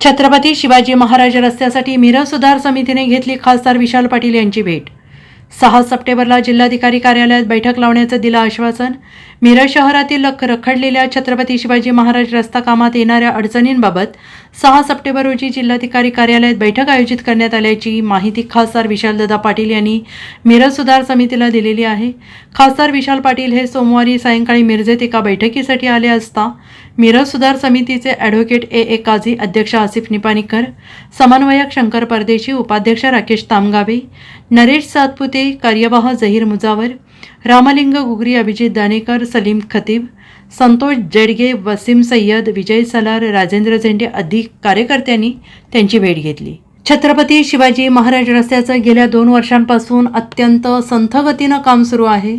छत्रपती शिवाजी महाराज रस्त्यासाठी मिरज सुधार समितीने घेतली खासदार विशाल पाटील यांची भेट सहा सप्टेंबरला जिल्हाधिकारी कार्यालयात बैठक लावण्याचं दिलं आश्वासन. मिरज शहरातील रखडलेल्या छत्रपती शिवाजी महाराज रस्ता कामात येणाऱ्या अडचणींबाबत सहा सप्टेंबर रोजी जिल्हाधिकारी कार्यालयात बैठक आयोजित करण्यात आल्याची माहिती खासदार विशालदादा पाटील यांनी मिरज सुधार समितीला दिलेली आहे. खासदार विशाल पाटील हे सोमवारी सायंकाळी मिरजेत एका बैठकीसाठी आले असता मिरज सुधार समितीचे ॲडव्होकेट ए. ए. काझी अध्यक्ष आसिफ निपाणीकर समन्वयक शंकर परदेशी उपाध्यक्ष राकेश तामगावे नरेश सातपुते कार्यवाह झहीर मुजावर रामलिंग गुगरी अभिजित दानेकर सलीम खतीब संतोष जडगे वसीम सय्यद विजय सलार राजेंद्र झेंडे आदी कार्यकर्त्यांनी त्यांची भेट घेतली. छत्रपती शिवाजी महाराज रस्त्याचं गेल्या दोन वर्षांपासून अत्यंत संथगतीनं काम सुरू आहे.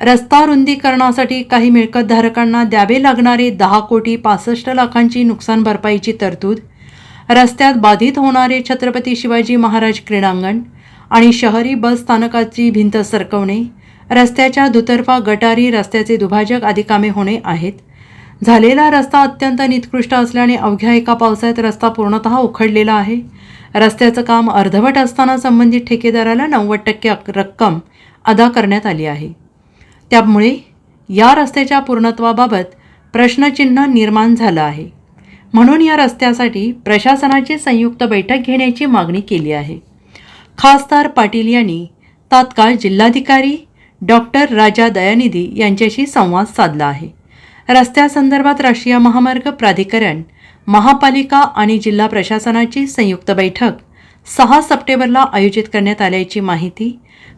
रस्ता रुंदीकरणासाठी काही मिळकतधारकांना द्यावे लागणारे दहा कोटी पासष्ट लाखांची नुकसान भरपाईची तरतूद रस्त्यात बाधित होणारे छत्रपती शिवाजी महाराज क्रीडांगण आणि शहरी बस स्थानकाची भिंत सरकवणे रस्त्याच्या दुतर्फा गटारी रस्त्याचे दुभाजक आदी कामे होणे आहेत. झालेला रस्ता अत्यंत निकृष्ट असल्याने अवघ्या एका पावसाळ्यात रस्ता पूर्णतः उखडलेला आहे. रस्त्याचं काम अर्धवट असताना संबंधित ठेकेदाराला नव्वद टक्के रक्कम अदा करण्यात आली आहे. त्यामुळे या रस्त्याच्या पूर्णत्वाबाबत प्रश्नचिन्ह निर्माण झालं आहे. म्हणून या रस्त्यासाठी प्रशासनाची संयुक्त बैठक घेण्याची मागणी केली आहे. खासदार पाटील यांनी तात्काळ जिल्हाधिकारी डॉक्टर राजा दयानिधी यांच्याशी संवाद साधला आहे. रस्त्यासंदर्भात राष्ट्रीय महामार्ग प्राधिकरण महापालिका आणि जिल्हा प्रशासनाची संयुक्त बैठक सहा सप्टेंबरला आयोजित करण्यात आल्याची माहिती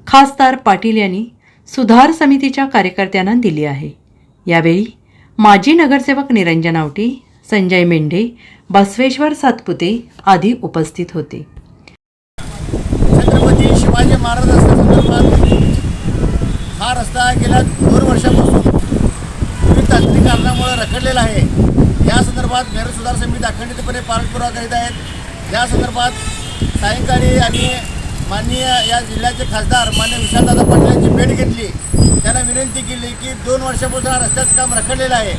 खासदार पाटील यांनी सुधार समितीच्या कार्यकर्त्यांना दिली आहे. यावेळी माजी नगरसेवक निरंजन आवटी संजय मेंढे बसवेश्वर सातपुते आदी उपस्थित होते. शिवाजी महाराज रस्त्यासंदर्भात हा रस्ता गेल्या दोन वर्षापासून विविध तांत्रिक कारणामुळे रखडलेला आहे. या संदर्भात मेहर सुधार समिती अखंडितपणे पाठपुरावा करीत आहेत. या संदर्भात सायंकाळी आणि माननीय या जिल्ह्याचे खासदार मान्य विशालदादा पाटील यांची भेट घेतली. त्यांना विनंती केली की दोन वर्षापासून हा रस्त्याचं काम रखडलेलं आहे.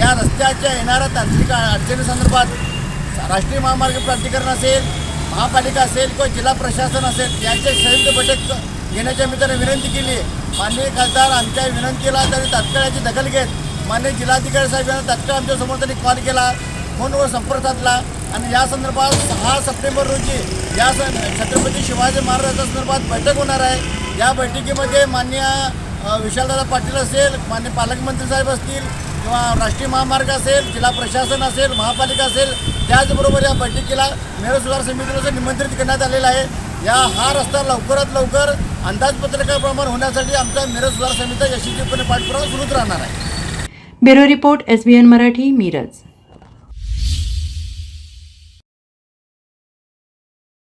या रस्त्याच्या येणाऱ्या तांत्रिक अडचणीसंदर्भात राष्ट्रीय महामार्ग प्राधिकरण असेल महापालिका असेल किंवा जिल्हा प्रशासन असेल यांचे संयुक्त बैठक घेण्याच्या मित्राने विनंती केली. माननीय खासदार आमच्या विनंतीला त्यांनी तात्काळ याची दखल घेत माननीय जिल्हाधिकारी साहेब यांना तात्काळ आमच्यासमोर त्यांनी कॉल केला फोनवर संपर्क साधला. आणि या संदर्भात सहा सप्टेंबर रोजी या स छत्रपती शिवाजी महाराजांच्या संदर्भात बैठक होणार आहे. या बैठकीमध्ये मान्य विशालदादा पाटील असेल मान्य पालकमंत्री साहेब असतील किंवा राष्ट्रीय महामार्ग असेल जिल्हा प्रशासन असेल महापालिका असेल त्याचबरोबर या बैठकीला मेयर सुधार समितीला निमंत्रित करण्यात आलेलं आहे. या हा रस्ता लवकरात लवकर अंदाजपत्रकाप्रमाणे होण्यासाठी आमचा मेयर सुधार समिती यशस्वीपणे पाठपुरावा सुरूच राहणार आहे. Bureau report S N Marathi Miraj.